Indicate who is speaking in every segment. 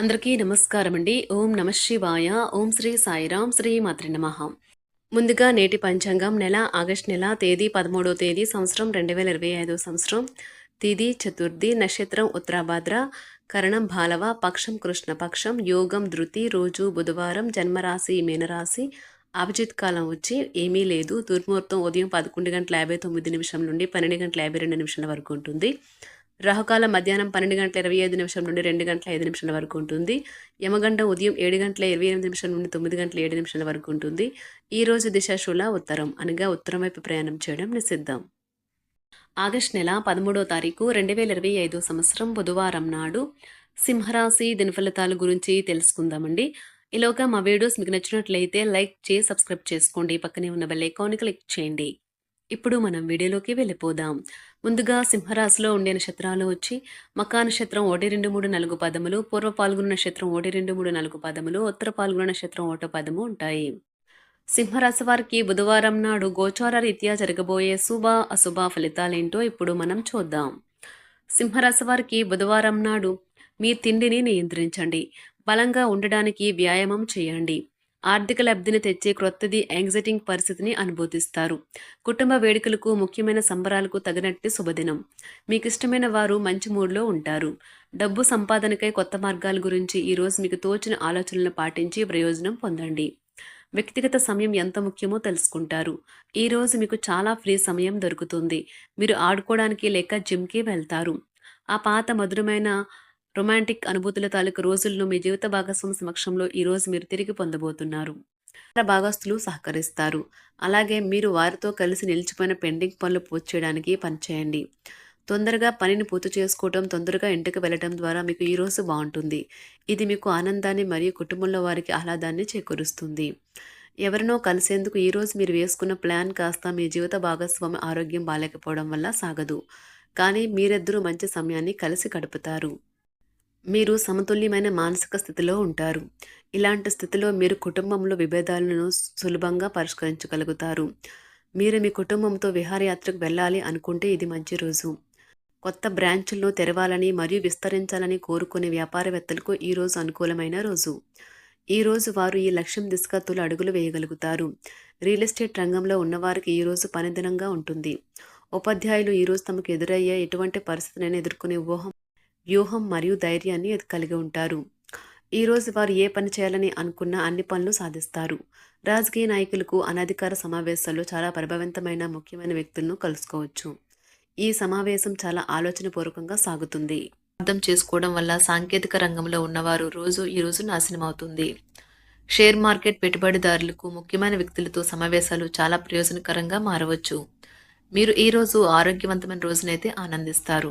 Speaker 1: అందరికీ నమస్కారం అండి ఓం నమ శివాయ. ఓం శ్రీ సాయిరాం శ్రీ మాతృ నమ. ముందుగా నేటి పంచాంగం నెల ఆగస్ట్ నెల తేదీ పదమూడవ తేదీ సంవత్సరం రెండు వేల ఇరవై ఐదో సంవత్సరం. తిది చతుర్థి నక్షత్రం ఉత్తరాభాద్ర. కరణం బాలవ పక్షం కృష్ణ పక్షం. యోగం ధృతి రోజు బుధవారం జన్మరాశి మీనరాశి. అభిజిత్ కాలం వచ్చి ఏమీ లేదు. దుర్ముహూర్తం ఉదయం పదకొండు గంటల యాభై తొమ్మిది నిమిషం నుండి పన్నెండు గంటల యాభై రెండు నిమిషాల వరకు ఉంటుంది. రాహుకాలం మధ్యాహ్నం పన్నెండు గంటల ఇరవై ఐదు నిమిషం నుండి రెండు గంటల ఐదు నిమిషాల వరకు ఉంటుంది. యమగండం ఉదయం ఏడు గంటల ఇరవై ఎనిమిది నిమిషం నుండి తొమ్మిది గంటల ఏడు నిమిషాల వరకు ఉంటుంది. ఈ రోజు దిశాశూల ఉత్తరం అనగా ఉత్తరం వైపు ప్రయాణం చేయడం నిషిద్ధం. ఆగస్ట్ నెల పదమూడో తారీఖు రెండు వేల ఇరవై ఐదో సంవత్సరం బుధవారం నాడు సింహరాశి దినఫలితాల గురించి తెలుసుకుందామండి. ఈలోగా మా వీడియోస్ మీకు నచ్చినట్లయితే లైక్ చేసి సబ్స్క్రైబ్ చేసుకోండి. పక్కనే ఉన్న బెల్ ఐకాన్ క్లిక్ చేయండి. ఇప్పుడు మనం వీడియోలోకి వెళ్ళిపోదాం. ముందుగా సింహరాశిలో ఉండే నక్షత్రాలు వచ్చి మకా నక్షత్రం ఒకటి రెండు మూడు నాలుగు పదములు పూర్వ పాల్గొన నక్షత్రం ఒకటి రెండు మూడు నాలుగు పదములు ఉత్తర పాల్గొన నక్షత్రం ఒకటో పదము ఉంటాయి. సింహరాశి వారికి బుధవారం నాడు గోచార రీత్యా జరగబోయే శుభ అశుభ ఫలితాలేంటో ఇప్పుడు మనం చూద్దాం. సింహరాశి వారికి బుధవారం నాడు మీ తిండిని నియంత్రించండి. బలంగా ఉండడానికి వ్యాయామం చేయండి. ఆర్థిక లబ్ధిని తెచ్చే క్రొత్తది యాంగ్జైటింగ్ పరిస్థితిని అనుభూతిస్తారు. కుటుంబ వేడుకలకు ముఖ్యమైన సంబరాలకు తగినట్టు శుభదినం. మీకు ఇష్టమైన వారు మంచి మూడ్లో ఉంటారు. డబ్బు సంపాదనకై కొత్త మార్గాల గురించి ఈరోజు మీకు తోచిన ఆలోచనలను పాటించి ప్రయోజనం పొందండి. వ్యక్తిగత సమయం ఎంత ముఖ్యమో తెలుసుకుంటారు. ఈ రోజు మీకు చాలా ఫ్రీ సమయం దొరుకుతుంది. మీరు ఆడుకోవడానికి లేక జిమ్కి వెళ్తారు. ఆ పాత మధురమైన రొమాంటిక్ అనుభూతుల తాలూకు రోజులను మీ జీవిత భాగస్వామి సమక్షంలో ఈరోజు మీరు తిరిగి పొందబోతున్నారు. భాగస్తులు సహకరిస్తారు. అలాగే మీరు వారితో కలిసి నిలిచిపోయిన పెండింగ్ పనులు పూర్తి చేయడానికి పనిచేయండి. తొందరగా పనిని పూర్తి చేసుకోవటం తొందరగా ఇంటికి వెళ్ళటం ద్వారా మీకు ఈ రోజు బాగుంటుంది. ఇది మీకు ఆనందాన్ని మరియు కుటుంబంలో వారికి ఆహ్లాదాన్ని చేకూరుస్తుంది. ఎవరినో కలిసేందుకు ఈరోజు మీరు వేసుకున్న ప్లాన్ కాస్త మీ జీవిత భాగస్వామి ఆరోగ్యం బాగాలేకపోవడం వల్ల సాగదు. కానీ మీరిద్దరూ మంచి సమయాన్ని కలిసి గడుపుతారు. మీరు సమతుల్యమైన మానసిక స్థితిలో ఉంటారు. ఇలాంటి స్థితిలో మీరు కుటుంబంలో విభేదాలను సులభంగా పరిష్కరించగలుగుతారు. మీరు మీ కుటుంబంతో విహారయాత్రకు వెళ్ళాలి అనుకుంటే ఇది మంచి రోజు. కొత్త బ్రాంచులను తెరవాలని మరియు విస్తరించాలని కోరుకునే వ్యాపారవేత్తలకు ఈ రోజు అనుకూలమైన రోజు. ఈ రోజు వారు ఈ లక్ష్యం దిశగా తొలి అడుగులు వేయగలుగుతారు. రియల్ ఎస్టేట్ రంగంలో ఉన్నవారికి ఈ రోజు పనిదినంగా ఉంటుంది. ఉపాధ్యాయులు ఈరోజు తమకు ఎదురయ్యే ఎటువంటి పరిస్థితినైనా ఎదుర్కొనే ఊహం వ్యూహం మరియు ధైర్యాన్ని కలిగి ఉంటారు. ఈరోజు వారు ఏ పని చేయాలని అనుకున్న అన్ని పనులు సాధిస్తారు. రాజకీయ నాయకులకు అనధికార సమావేశాల్లో చాలా ప్రభావవంతమైన ముఖ్యమైన వ్యక్తులను కలుసుకోవచ్చు. ఈ సమావేశం చాలా ఆలోచనపూర్వకంగా సాగుతుంది. అర్థం చేసుకోవడం వల్ల సాంకేతిక రంగంలో ఉన్నవారు రోజు ఈ రోజు నాశనం అవుతుంది షేర్ మార్కెట్ పెట్టుబడిదారులకు ముఖ్యమైన వ్యక్తులతో సమావేశాలు చాలా ప్రయోజనకరంగా మారవచ్చు. మీరు ఈ రోజు ఆరోగ్యవంతమైన రోజునైతే ఆనందిస్తారు.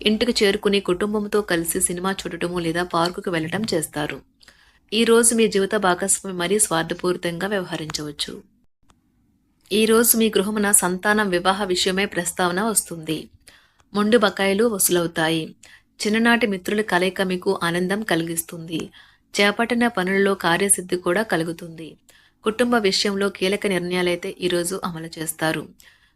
Speaker 1: ఇంటికి చేరుకుని కుటుంబంతో కలిసి సినిమా చూడటము లేదా పార్కుకు వెళ్ళటం చేస్తారు. ఈ రోజు మీ జీవిత భాగస్వామి మరీ స్వార్థపూరితంగా వ్యవహరించవచ్చు. ఈ రోజు మీ గృహమున సంతానం వివాహ విషయమై ప్రస్తావన వస్తుంది. మొండు బకాయిలు వసూలవుతాయి. చిన్ననాటి మిత్రుల కలయిక మీకు ఆనందం కలిగిస్తుంది. చేపట్టిన పనులలో కార్యసిద్ధి కూడా కలుగుతుంది. కుటుంబ విషయంలో కీలక నిర్ణయాలైతే ఈరోజు అమలు చేస్తారు.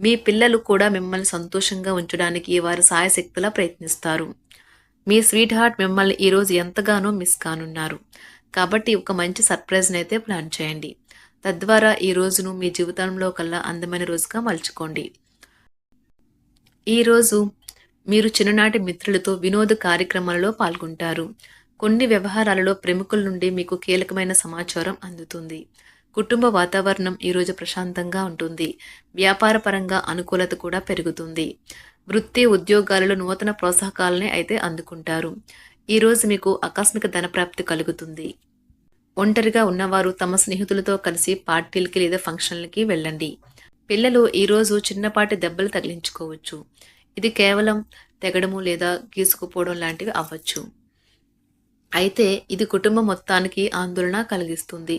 Speaker 1: మీ పిల్లలు కూడా మిమ్మల్ని సంతోషంగా ఉంచడానికి వారి సాయశక్తులా ప్రయత్నిస్తారు. మీ స్వీట్ హార్ట్ మిమ్మల్ని ఈరోజు ఎంతగానో మిస్ కానున్నారు. కాబట్టి ఒక మంచి సర్ప్రైజ్ని అయితే ప్లాన్ చేయండి. తద్వారా ఈ రోజును మీ జీవితంలో కల్లా అందమైన రోజుగా మలుచుకోండి. ఈరోజు మీరు చిన్ననాటి మిత్రులతో వినోద కార్యక్రమాలలో పాల్గొంటారు. కొన్ని వ్యవహారాలలో ప్రముఖుల నుండి మీకు కీలకమైన సమాచారం అందుతుంది. కుటుంబ వాతావరణం ఈరోజు ప్రశాంతంగా ఉంటుంది. వ్యాపారపరంగా అనుకూలత కూడా పెరుగుతుంది. వృత్తి ఉద్యోగాలలో నూతన ప్రోత్సాహకాలని అయితే అందుకుంటారు. ఈరోజు మీకు ఆకస్మిక ధనప్రాప్తి కలుగుతుంది. ఒంటరిగా ఉన్నవారు తమ స్నేహితులతో కలిసి పార్టీలకి లేదా ఫంక్షన్లకి వెళ్ళండి. పిల్లలు ఈరోజు చిన్నపాటి దెబ్బలు తగిలించుకోవచ్చు. ఇది కేవలం తెగడము లేదా గీసుకుపోవడం లాంటివి అవ్వచ్చు. అయితే ఇది కుటుంబం మొత్తానికి ఆందోళన కలిగిస్తుంది.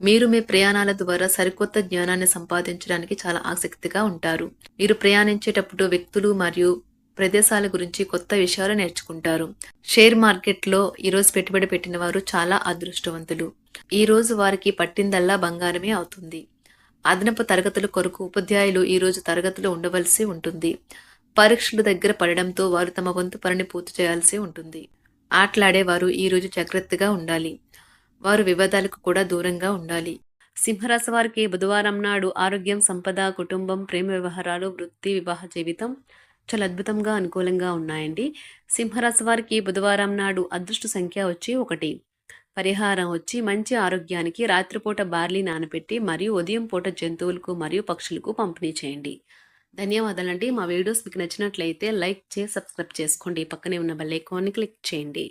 Speaker 1: మీరు మీ ప్రయాణాల ద్వారా సరికొత్త జ్ఞానాన్ని సంపాదించడానికి చాలా ఆసక్తిగా ఉంటారు. మీరు ప్రయాణించేటప్పుడు వ్యక్తులు మరియు ప్రదేశాల గురించి కొత్త విషయాలు నేర్చుకుంటారు. షేర్ మార్కెట్లో ఈరోజు పెట్టుబడి పెట్టిన వారు చాలా అదృష్టవంతులు. ఈ రోజు వారికి పట్టిందల్లా బంగారమే అవుతుంది. అదనపు తరగతుల కొరకు ఉపాధ్యాయులు ఈరోజు తరగతులు ఉండవలసి ఉంటుంది. పరీక్షలు దగ్గర పడడంతో వారు తమ వంతు పనిని పూర్తి చేయాల్సి ఉంటుంది. ఆటలాడేవారు ఈరోజు జాగ్రత్తగా ఉండాలి. వారు వివాదాలకు కూడా దూరంగా ఉండాలి. సింహరాశి వారికి బుధవారం నాడు ఆరోగ్యం సంపద కుటుంబం ప్రేమ వ్యవహారాలు వృత్తి వివాహ జీవితం చాలా అద్భుతంగా అనుకూలంగా ఉన్నాయండి. సింహరాశి వారికి బుధవారం నాడు అదృష్ట సంఖ్య వచ్చి ఒకటి. పరిహారం వచ్చి మంచి ఆరోగ్యానికి రాత్రిపూట బార్లీ నానబెట్టి మరియు ఉదయం పూట జంతువులకు మరియు పక్షులకు పంపిణీ చేయండి. ధన్యవాదాలండి. మా వీడియోస్ మీకు నచ్చినట్లయితే లైక్ చేసి సబ్స్క్రైబ్ చేసుకోండి. పక్కనే ఉన్న బెల్ ఐకాన్ని క్లిక్ చేయండి.